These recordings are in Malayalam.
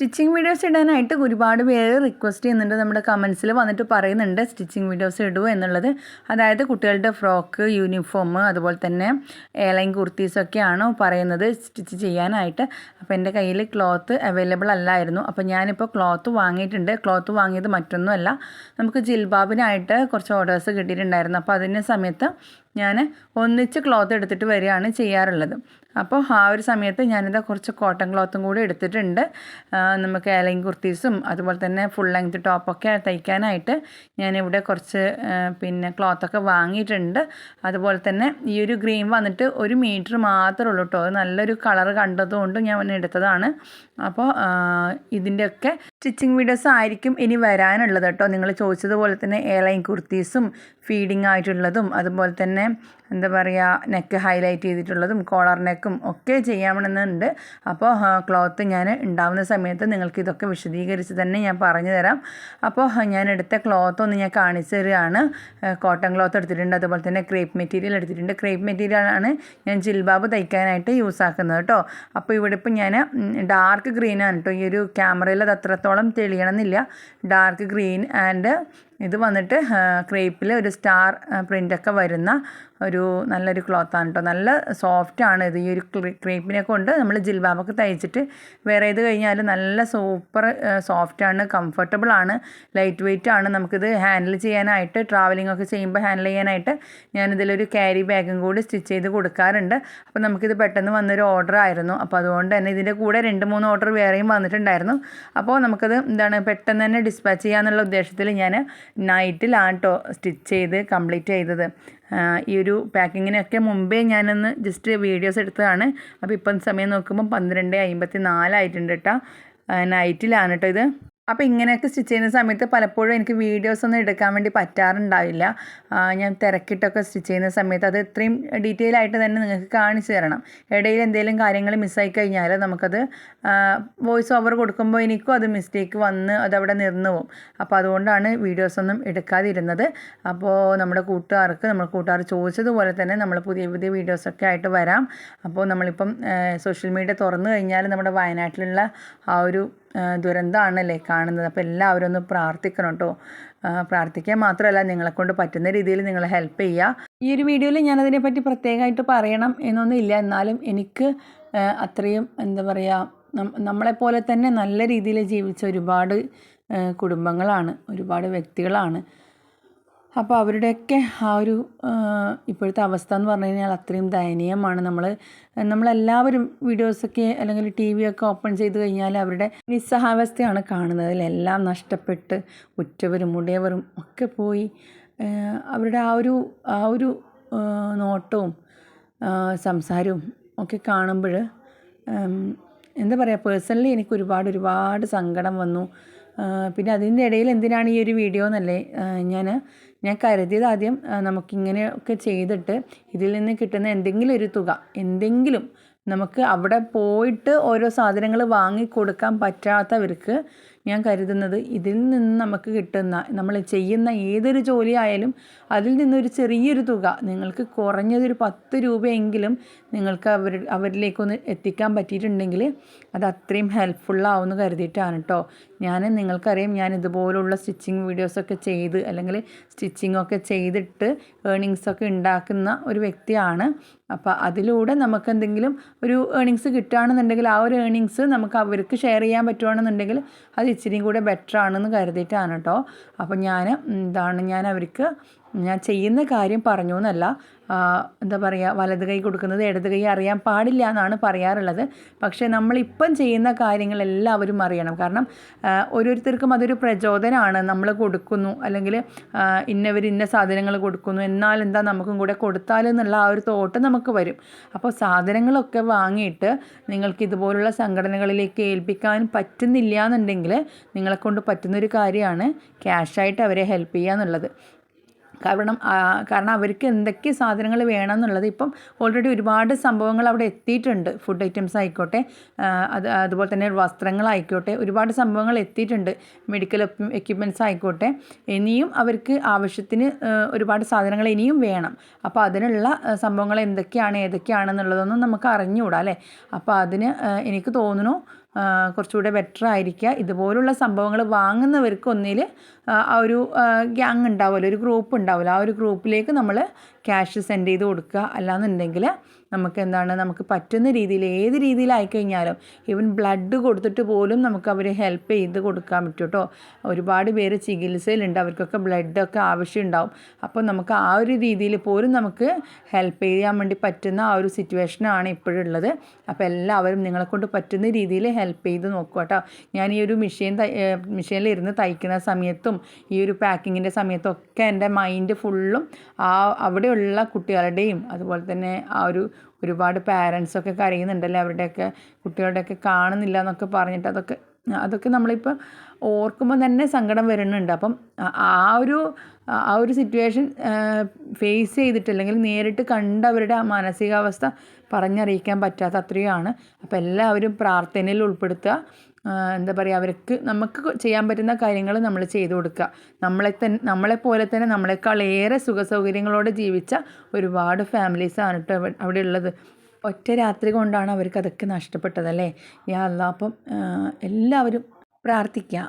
സ്റ്റിച്ചിങ് വീഡിയോസ് ഇടാനായിട്ട് ഒരുപാട് പേര് റിക്വസ്റ്റ് ചെയ്യുന്നുണ്ട്. നമ്മുടെ കമൻസിൽ വന്നിട്ട് പറയുന്നുണ്ട് സ്റ്റിച്ചിങ് വീഡിയോസ് ഇടൂ എന്നുള്ളത്. അതായത് കുട്ടികളുടെ ഫ്രോക്ക് യൂണിഫോം അതുപോലെ തന്നെ ഏലൈൻ കുർത്തീസൊക്കെയാണ് പറയുന്നത് സ്റ്റിച്ച് ചെയ്യാനായിട്ട്. അപ്പോൾ എന്റെ കയ്യിൽ ക്ലോത്ത് അവൈലബിൾ അല്ലായിരുന്നു. അപ്പോൾ ഞാനിപ്പോൾ ക്ലോത്ത് വാങ്ങിയിട്ടുണ്ട്. ക്ലോത്ത് വാങ്ങിയത് മറ്റൊന്നുമല്ല. നമുക്ക് ജിൽബാബിനായിട്ട് കുറച്ച് ഓർഡേഴ്സ് കിട്ടിയിട്ടുണ്ടായിരുന്നു. അപ്പോൾ അതിന്റെ സമയത്ത് ഞാൻ ഒന്നിച്ച് ക്ലോത്ത് എടുത്തിട്ട് വരികയാണ് ചെയ്യാറുള്ളത്. അപ്പോൾ ആ ഒരു സമയത്ത് ഞാനിത് കുറച്ച് കോട്ടൺ ക്ലോത്തും കൂടി എടുത്തിട്ടുണ്ട്. നമുക്ക് ഏലൈൻ കുർത്തീസും അതുപോലെ തന്നെ ഫുൾ ലെങ്ത് ടോപ്പൊക്കെ തയ്ക്കാനായിട്ട് ഞാനിവിടെ കുറച്ച് പിന്നെ ക്ലോത്തൊക്കെ വാങ്ങിയിട്ടുണ്ട്. അതുപോലെ തന്നെ ഈ ഒരു ഗ്രീൻ വന്നിട്ട് ഒരു മീറ്റർ മാത്രമേ ഉള്ളൂ കേട്ടോ നല്ലൊരു കളർ കണ്ടതുകൊണ്ട് ഞാൻ എടുത്തതാണ്. അപ്പോൾ ഇതിന്റെയൊക്കെ സ്റ്റിച്ചിങ് വീഡിയോസ് ആയിരിക്കും ഇനി വരാനുള്ളത് കേട്ടോ നിങ്ങൾ ചോദിച്ചതുപോലെ തന്നെ എയർലൈൻ കുർത്തീസും ഫീഡിങ് ആയിട്ടുള്ളതും അതുപോലെ തന്നെ എന്താ പറയുക നെക്ക് ഹൈലൈറ്റ് ചെയ്തിട്ടുള്ളതും കോളർ നെക്കും ഒക്കെ ചെയ്യാമെന്നുണ്ട്. അപ്പോൾ ക്ലോത്ത് ഞാൻ ഉണ്ടാവുന്ന സമയത്ത് നിങ്ങൾക്ക് ഇതൊക്കെ വിശദീകരിച്ച് തന്നെ ഞാൻ പറഞ്ഞു തരാം. അപ്പോൾ ഞാൻ എടുത്ത ക്ലോത്ത് ഒന്ന് ഞാൻ കാണിച്ചു തരികയാണ് കോട്ടൺ ക്ലോത്ത് എടുത്തിട്ടുണ്ട്. അതുപോലെ തന്നെ ക്രേപ്പ് മെറ്റീരിയൽ എടുത്തിട്ടുണ്ട്. ക്രേപ്പ് മെറ്റീരിയലാണ് ഞാൻ ജിൽബാബ് തയ്ക്കാനായിട്ട് യൂസ് ആക്കുന്നത് കേട്ടോ. അപ്പോൾ ഇവിടെ ഇപ്പം ഞാൻ ഡാർക്ക് ഗ്രീനാണ് കേട്ടോ. ഈ ഒരു ക്യാമറയിൽ അത് അത്രത്തോളം തെളിയണമെന്നില്ല. ഡാർക്ക് ഗ്രീൻ ആൻഡ് ഇത് വന്നിട്ട് ക്രേപ്പിൽ ഒരു സ്റ്റാർ പ്രിന്റൊക്കെ വരുന്ന ഒരു നല്ലൊരു ക്ലോത്താണ് കേട്ടോ നല്ല സോഫ്റ്റ് ആണ് ഇത്. ഈ ഒരു ക്രേപ്പിനെ കൊണ്ട് നമ്മൾ ജിൽബാബൊക്കെ തയ്ച്ചിട്ട് വേറെ ഇത് കഴിഞ്ഞാൽ നല്ല സൂപ്പർ സോഫ്റ്റ് ആണ് കംഫർട്ടബിൾ ആണ് ലൈറ്റ് വെയിറ്റ് ആണ് നമുക്കിത് ഹാൻഡിൽ ചെയ്യാനായിട്ട് ട്രാവലിംഗ് ഒക്കെ ചെയ്യുമ്പോൾ ഹാൻഡിൽ ചെയ്യാനായിട്ട് ഞാനിതിലൊരു ക്യാരി ബാഗും കൂടി സ്റ്റിച്ച് ചെയ്ത് കൊടുക്കാറുണ്ട്. അപ്പോൾ നമുക്കിത് പെട്ടെന്ന് വന്നൊരു ഓർഡർ ആയിരുന്നു. അപ്പോൾ അതുകൊണ്ട് തന്നെ ഇതിന്റെ കൂടെ രണ്ട് മൂന്ന് ഓർഡർ വേറെയും വന്നിട്ടുണ്ടായിരുന്നു. അപ്പോൾ നമുക്കത് എന്താണ് പെട്ടെന്ന് തന്നെ ഡിസ്പാച്ച് ചെയ്യാന്നുള്ള ഉദ്ദേശത്തിൽ ഞാൻ നൈറ്റിലാണ് കേട്ടോ സ്റ്റിച്ച് ചെയ്ത് കംപ്ലീറ്റ് ചെയ്തത്. ഈ ഒരു പാക്കിങ്ങിനൊക്കെ മുമ്പേ ഞാനൊന്ന് ജസ്റ്റ് വീഡിയോസ് എടുത്തതാണ്. അപ്പോൾ ഇപ്പം സമയം നോക്കുമ്പോൾ പന്ത്രണ്ട് അമ്പത്തി നാലായിട്ടുണ്ട് കേട്ടോ നൈറ്റിലാണ് കേട്ടോ ഇത്. അപ്പോൾ ഇങ്ങനെയൊക്കെ സ്റ്റിച്ച് ചെയ്യുന്ന സമയത്ത് പലപ്പോഴും എനിക്ക് വീഡിയോസ് ഒന്നും എടുക്കാൻ വേണ്ടി പറ്റാറുണ്ടാവില്ല. ഞാൻ തിരക്കിട്ടൊക്കെ സ്റ്റിച്ച് ചെയ്യുന്ന സമയത്ത് അത് ഇത്രയും ഡീറ്റെയിൽ ആയിട്ട് തന്നെ നിങ്ങൾക്ക് കാണിച്ചു തരണം. ഇടയിൽ എന്തെങ്കിലും കാര്യങ്ങൾ മിസ്സായി കഴിഞ്ഞാൽ നമുക്കത് വോയിസ് ഓവർ കൊടുക്കുമ്പോൾ എനിക്കും അത് മിസ്റ്റേക്ക് വന്ന് അതവിടെ നിർന്നു പോകും. അപ്പോൾ അതുകൊണ്ടാണ് വീഡിയോസ് ഒന്നും എടുക്കാതിരുന്നത്. അപ്പോൾ നമ്മുടെ കൂട്ടുകാർക്ക് നമ്മൾ കൂട്ടുകാർ ചോദിച്ചതുപോലെ തന്നെ നമ്മൾ പുതിയ പുതിയ വീഡിയോസൊക്കെ ആയിട്ട് വരാം. അപ്പോൾ നമ്മളിപ്പം സോഷ്യൽ മീഡിയ തുറന്നു കഴിഞ്ഞാൽ നമ്മുടെ വയനാട്ടിലുള്ള ആ ഒരു ദുരന്തമാണല്ലേ കാണുന്നത്. അപ്പോൾ എല്ലാവരും ഒന്ന് പ്രാർത്ഥിക്കണം കേട്ടോ പ്രാർത്ഥിക്കാൻ മാത്രമല്ല നിങ്ങളെക്കൊണ്ട് പറ്റുന്ന രീതിയിൽ നിങ്ങൾ ഹെൽപ്പ് ചെയ്യുക ഈ ഒരു വീഡിയോയിൽ ഞാനതിനെപ്പറ്റി പ്രത്യേകമായിട്ട് പറയണം എന്നൊന്നുമില്ല എന്നാലും എനിക്ക് അത്രയും എന്താ പറയുക നമ്മളെപ്പോലെ തന്നെ നല്ല രീതിയിൽ ജീവിച്ച ഒരുപാട് കുടുംബങ്ങളാണ് ഒരുപാട് വ്യക്തികളാണ്. അപ്പോൾ അവരുടെയൊക്കെ ആ ഒരു ഇപ്പോഴത്തെ അവസ്ഥ എന്ന് പറഞ്ഞു കഴിഞ്ഞാൽ അത്രയും ദയനീയമാണ്. നമ്മൾ നമ്മളെല്ലാവരും വീഡിയോസൊക്കെ അല്ലെങ്കിൽ ടി വി ഒക്കെ ഓപ്പൺ ചെയ്ത് കഴിഞ്ഞാൽ അവരുടെ നിസ്സഹാവസ്ഥയാണ് കാണുന്നത്. എല്ലാം നഷ്ടപ്പെട്ട് ഉറ്റവരും മുടിയവരും ഒക്കെ പോയി അവരുടെ ആ ഒരു ആ ഒരു നോട്ടവും സംസാരവും ഒക്കെ കാണുമ്പോൾ എന്താ പറയുക പേഴ്സണലി എനിക്ക് ഒരുപാട് ഒരുപാട് സങ്കടം വന്നു. പിന്നെ അതിന്റെ ഇടയിൽ എന്തിനാണ് ഈ ഒരു വീഡിയോ എന്നല്ലേ? ഞാൻ ഞാൻ കരുതിയത് ആദ്യം നമുക്കിങ്ങനെയൊക്കെ ചെയ്തിട്ട് ഇതിൽ നിന്ന് കിട്ടുന്ന എന്തെങ്കിലും ഒരു തുക എന്തെങ്കിലും നമുക്ക് അവിടെ പോയിട്ട് ഓരോ സാധനങ്ങൾ വാങ്ങി കൊടുക്കാൻ പറ്റാത്തവർക്ക് ഞാൻ കരുതുന്നത് ഇതിൽ നിന്ന് നമുക്ക് കിട്ടുന്ന നമ്മൾ ചെയ്യുന്ന ഏതൊരു ജോലിയായാലും അതിൽ നിന്നൊരു ചെറിയൊരു തുക നിങ്ങൾക്ക് കുറഞ്ഞതൊരു പത്ത് രൂപയെങ്കിലും നിങ്ങൾക്ക് അവർ അവരിലേക്കൊന്ന് എത്തിക്കാൻ പറ്റിയിട്ടുണ്ടെങ്കിൽ അത് അത്രയും ഹെൽപ്ഫുള്ളാവുമെന്ന് കരുതിയിട്ടാണ് കേട്ടോ ഞാൻ നിങ്ങൾക്കറിയാം ഞാൻ ഇതുപോലുള്ള സ്റ്റിച്ചിങ് വീഡിയോസൊക്കെ ചെയ്ത് അല്ലെങ്കിൽ സ്റ്റിച്ചിങ്ങൊക്കെ ചെയ്തിട്ട് ഏണിങ്സൊക്കെ ഉണ്ടാക്കുന്ന ഒരു വ്യക്തിയാണ്. അപ്പോൾ അതിലൂടെ നമുക്ക് എന്തെങ്കിലും ഒരു ഏണിങ്സ് കിട്ടുകയാണെന്നുണ്ടെങ്കിൽ ആ ഒരു ഏണിങ്സ് നമുക്ക് അവർക്ക് ഷെയർ ചെയ്യാൻ പറ്റുകയാണെന്നുണ്ടെങ്കിൽ അത് ഇച്ചിരിയും കൂടെ ബെറ്റർ ആണെന്ന് കരുതിയിട്ടാണ് കേട്ടോ അപ്പോൾ ഞാൻ എന്താണ് ഞാൻ അവർക്ക് ഞാൻ ചെയ്യുന്ന കാര്യം പറഞ്ഞു എന്നല്ല എന്താ പറയുക വലത് കൈ കൊടുക്കുന്നത് ഇടത് കൈ അറിയാൻ പാടില്ല എന്നാണ് പറയാറുള്ളത്. പക്ഷേ നമ്മളിപ്പം ചെയ്യുന്ന കാര്യങ്ങൾ എല്ലാവരും അറിയണം. കാരണം ഓരോരുത്തർക്കും അതൊരു പ്രചോദനമാണ് നമ്മൾ കൊടുക്കുന്നു അല്ലെങ്കിൽ ഇന്നവർ ഇന്ന സാധനങ്ങൾ കൊടുക്കുന്നു എന്നാൽ എന്താ നമുക്കും കൂടെ കൊടുത്താലെന്നുള്ള ആ ഒരു തോട്ട് നമുക്ക് വരും. അപ്പോൾ സാധനങ്ങളൊക്കെ വാങ്ങിയിട്ട് നിങ്ങൾക്ക് ഇതുപോലുള്ള സംഘടനകളിലേക്ക് ഏൽപ്പിക്കാൻ പറ്റുന്നില്ല എന്നുണ്ടെങ്കിൽ നിങ്ങളെക്കൊണ്ട് പറ്റുന്നൊരു കാര്യമാണ് ക്യാഷായിട്ട് അവരെ ഹെൽപ്പ് ചെയ്യുക എന്നുള്ളത്. കാരണം കാരണം അവർക്ക് എന്തൊക്കെ സാധനങ്ങൾ വേണം എന്നുള്ളത് ഇപ്പം ഓൾറെഡി ഒരുപാട് സംഭവങ്ങൾ അവിടെ എത്തിയിട്ടുണ്ട്. ഫുഡ് ഐറ്റംസ് ആയിക്കോട്ടെ അത് അതുപോലെ തന്നെ വസ്ത്രങ്ങളായിക്കോട്ടെ ഒരുപാട് സംഭവങ്ങൾ എത്തിയിട്ടുണ്ട്. മെഡിക്കൽ എക്യുപ്മെന്റ്സ് ആയിക്കോട്ടെ ഇനിയും അവർക്ക് ആവശ്യത്തിന് ഒരുപാട് സാധനങ്ങൾ ഇനിയും വേണം. അപ്പോൾ അതിനുള്ള സംഭവങ്ങൾ എന്തൊക്കെയാണ് ഏതൊക്കെയാണെന്നുള്ളതൊന്നും നമുക്ക് അറിഞ്ഞുകൂടാ അല്ലേ? അപ്പോൾ അതിന് എനിക്ക് തോന്നുന്നു കുറച്ചുകൂടെ ബെറ്റർ ആയിരിക്കുക. ഇതുപോലുള്ള സംഭവങ്ങൾ വാങ്ങുന്നവർക്ക് ഒന്നിൽ ആ ഒരു ഗ്യാങ് ഉണ്ടാവുമല്ലോ ഒരു ഗ്രൂപ്പ് ഉണ്ടാവുമല്ലോ. ആ ഒരു ഗ്രൂപ്പിലേക്ക് നമ്മൾ ക്യാഷ് സെൻഡ് ചെയ്ത് കൊടുക്കുക. അല്ലാന്നുണ്ടെങ്കിൽ നമുക്ക് എന്താണ് നമുക്ക് പറ്റുന്ന രീതിയിൽ ഏത് രീതിയിലായി കഴിഞ്ഞാലും ഈവൻ ബ്ലഡ് കൊടുത്തിട്ട് പോലും നമുക്ക് അവരെ ഹെൽപ്പ് ചെയ്ത് കൊടുക്കാൻ പറ്റും കേട്ടോ ഒരുപാട് പേര് ചികിത്സയിലുണ്ട് അവർക്കൊക്കെ ബ്ലഡൊക്കെ ആവശ്യമുണ്ടാവും. അപ്പോൾ നമുക്ക് ആ ഒരു രീതിയിൽ പോലും നമുക്ക് ഹെൽപ്പ് ചെയ്യാൻ വേണ്ടി പറ്റുന്ന ആ ഒരു സിറ്റുവേഷനാണ് ഇപ്പോഴുള്ളത്. അപ്പോൾ എല്ലാവരും നിങ്ങളെ കൊണ്ട് പറ്റുന്ന രീതിയിൽ ഹെൽപ്പ് ചെയ്ത് നോക്കുക കേട്ടോ ഞാൻ ഈ ഒരു മെഷീൻ മെഷീനിൽ ഇരുന്ന് തയ്ക്കുന്ന സമയത്തും ഈ ഒരു പാക്കിങ്ങിന്റെ സമയത്തൊക്കെ എന്റെ മൈൻഡ് ഫുള്ളും ആ അവിടെയുള്ള കുട്ടികളുടെയും അതുപോലെ തന്നെ ആ ഒരു ഒരുപാട് പാരൻസൊക്കെ കരയുന്നുണ്ടല്ലേ അവരുടെയൊക്കെ കുട്ടികളുടെയൊക്കെ കാണുന്നില്ല എന്നൊക്കെ പറഞ്ഞിട്ട് അതൊക്കെ അതൊക്കെ നമ്മളിപ്പോൾ ഓർക്കുമ്പോൾ തന്നെ സങ്കടം വരുന്നുണ്ട്. അപ്പം ആ- ഒരു ആ ഒരു സിറ്റുവേഷൻ ഫേസ് ചെയ്തിട്ട് അല്ലെങ്കിൽ നേരിട്ട് കണ്ടവരുടെ മാനസികാവസ്ഥ പറഞ്ഞറിയിക്കാൻ പറ്റാത്ത അത്രയുമാണ്. അപ്പോൾ എല്ലാവരും പ്രാർത്ഥനയിൽ ഉൾപ്പെടുത്തുക. എന്താ പറയുക അവർക്ക് നമുക്ക് ചെയ്യാൻ പറ്റുന്ന കാര്യങ്ങൾ നമ്മൾ ചെയ്തു കൊടുക്കുക. നമ്മളെ തന്നെ നമ്മളെപ്പോലെ തന്നെ നമ്മളെക്കാൾ ഏറെ സുഖ സൗകര്യങ്ങളോടെ ജീവിച്ച ഒരുപാട് ഫാമിലീസാണ് കേട്ടോ അവിടെ ഉള്ളത്. ഒറ്റ രാത്രി കൊണ്ടാണ് അവർക്ക് അതൊക്കെ നഷ്ടപ്പെട്ടതല്ലേ യാ അല്ല അപ്പം എല്ലാവരും പ്രാർത്ഥിക്കുക.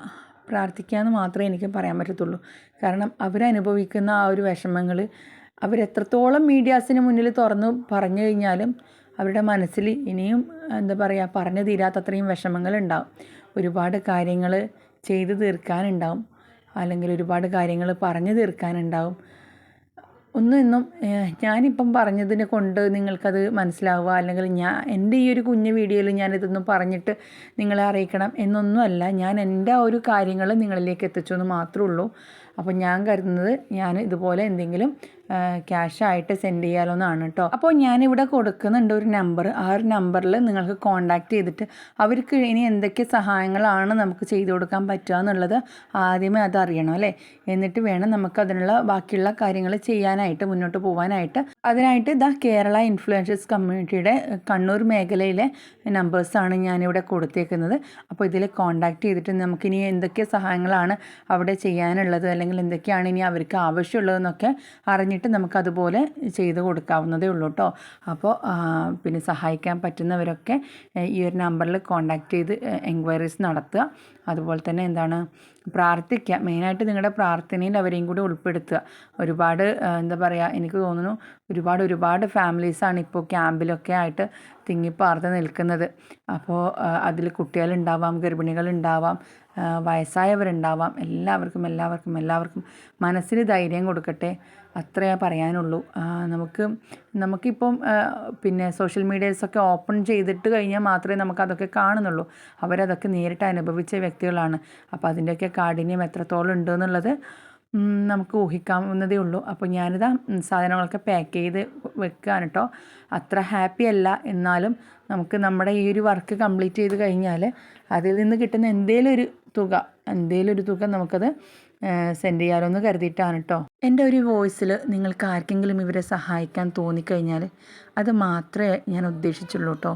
പ്രാർത്ഥിക്കുക എന്ന് മാത്രമേ എനിക്ക് പറയാൻ പറ്റത്തുള്ളൂ. കാരണം അവരനുഭവിക്കുന്ന ആ ഒരു വിഷമങ്ങൾ അവരെത്രത്തോളം മീഡിയാസിന് മുന്നിൽ തുറന്ന് പറഞ്ഞു കഴിഞ്ഞാലും അവരുടെ മനസ്സിൽ ഇനിയും എന്താ പറയുക പറഞ്ഞു തീരാത്തത്രയും വിഷമങ്ങൾ ഉണ്ടാവും ഒരുപാട് കാര്യങ്ങൾ ചെയ്തു തീർക്കാനുണ്ടാവും. അല്ലെങ്കിൽ ഒരുപാട് കാര്യങ്ങൾ പറഞ്ഞു തീർക്കാനുണ്ടാവും. ഒന്നും ഇന്നും ഞാനിപ്പം പറഞ്ഞതിനെ കൊണ്ട് നിങ്ങൾക്കത് മനസ്സിലാവുക. അല്ലെങ്കിൽ ഞാൻ എന്റെ ഈ ഒരു കുഞ്ഞു വീഡിയോയിൽ ഞാനിതൊന്നും പറഞ്ഞിട്ട് നിങ്ങളെ അറിയിക്കണം എന്നൊന്നുമല്ല. ഞാൻ എന്റെ ആ ഒരു കാര്യങ്ങൾ നിങ്ങളിലേക്ക് എത്തിച്ചു എന്ന് മാത്രമേ ഉള്ളൂ. അപ്പോൾ ഞാൻ കരുതുന്നത് ഞാൻ ഇതുപോലെ എന്തെങ്കിലും ക്യാഷായിട്ട് സെൻഡ് ചെയ്യാലോന്നാണ് കേട്ടോ അപ്പോൾ ഞാനിവിടെ കൊടുക്കുന്നുണ്ട് ഒരു നമ്പർ ആ ഒരു നമ്പറിൽ നിങ്ങൾക്ക് കോൺടാക്റ്റ് ചെയ്തിട്ട് അവർക്ക് ഇനി എന്തൊക്കെ സഹായങ്ങളാണ് നമുക്ക് ചെയ്തു കൊടുക്കാൻ പറ്റുക എന്നുള്ളത് ആദ്യമേ അത് അറിയണം അല്ലേ? എന്നിട്ട് വേണം നമുക്ക് അതിനുള്ള ബാക്കിയുള്ള കാര്യങ്ങൾ ചെയ്യാനായിട്ട് മുന്നോട്ട് പോകാനായിട്ട് അതിനായിട്ട് ദ കേരള ഇൻഫ്ലുവൻഷ്യസ് കമ്മ്യൂണിറ്റിയുടെ കണ്ണൂർ മേഖലയിലെ നമ്പേഴ്സാണ് ഞാനിവിടെ കൊടുത്തേക്കുന്നത്. അപ്പോൾ ഇതിൽ കോൺടാക്റ്റ് ചെയ്തിട്ട് നമുക്കിനി എന്തൊക്കെ സഹായങ്ങളാണ് അവിടെ ചെയ്യാനുള്ളത് അല്ലെങ്കിൽ എന്തൊക്കെയാണ് ഇനി അവർക്ക് ആവശ്യമുള്ളതെന്നൊക്കെ അറിഞ്ഞിട്ട് നമുക്കതുപോലെ ചെയ്ത് കൊടുക്കാവുന്നതേ ഉള്ളൂ കേട്ടോ അപ്പോൾ പിന്നെ സഹായിക്കാൻ പറ്റുന്നവരൊക്കെ ഈ ഒരു നമ്പറിൽ കോൺടാക്റ്റ് ചെയ്ത് എൻക്വയറീസ് നടത്തുക. അതുപോലെ തന്നെ എന്താണ് പ്രാർത്ഥിക്കുക മെയിനായിട്ട് നിങ്ങളുടെ പ്രാർത്ഥനയിൽ അവരെയും കൂടി ഉൾപ്പെടുത്തുക. ഒരുപാട് എന്താ പറയുക എനിക്ക് തോന്നുന്നു ഒരുപാട് ഒരുപാട് ഫാമിലീസാണ് ഇപ്പോൾ ക്യാമ്പിലൊക്കെ ആയിട്ട് തിങ്ങിപ്പാർത്ത് നിൽക്കുന്നത്. അപ്പോൾ അതിൽ കുട്ടികളുണ്ടാവാം ഗർഭിണികളുണ്ടാവാം വയസ്സായവരുണ്ടാവാം. എല്ലാവർക്കും എല്ലാവർക്കും എല്ലാവർക്കും മനസ്സിന് ധൈര്യം കൊടുക്കട്ടെ. അത്രയേ പറയാനുള്ളൂ. നമുക്ക് നമുക്കിപ്പം പിന്നെ സോഷ്യൽ മീഡിയാസൊക്കെ ഓപ്പൺ ചെയ്തിട്ട് കഴിഞ്ഞാൽ മാത്രമേ നമുക്കതൊക്കെ കാണുന്നുള്ളൂ. അവരതൊക്കെ നേരിട്ട് അനുഭവിച്ച വ്യക്തികളാണ്. അപ്പോൾ അതിന്റെയൊക്കെ കാഠിന്യം എത്രത്തോളം ഉണ്ട് എന്നുള്ളത് ഉം, നമുക്ക് ഊഹിക്കാവുന്നതേ ഉള്ളൂ. അപ്പോൾ ഞാനിതാ സാധനങ്ങളൊക്കെ പാക്ക് ചെയ്ത് വെക്കുകയാണ് കേട്ടോ അത്ര ഹാപ്പി അല്ല. എന്നാലും നമുക്ക് നമ്മുടെ ഈ ഒരു വർക്ക് കംപ്ലീറ്റ് ചെയ്ത് കഴിഞ്ഞാൽ അതിൽ നിന്ന് കിട്ടുന്ന എന്തേലും ഒരു തുക എന്തേലും ഒരു തുക നമുക്കത് സെൻഡ് ചെയ്യാലോ എന്ന് കരുതിയിട്ടാണ് കേട്ടോ എന്റെ ഒരു വോയിസിൽ നിങ്ങൾക്ക് ആർക്കെങ്കിലും ഇവരെ സഹായിക്കാൻ തോന്നിക്കഴിഞ്ഞാൽ അത് മാത്രമേ ഞാൻ ഉദ്ദേശിച്ചുള്ളൂ കേട്ടോ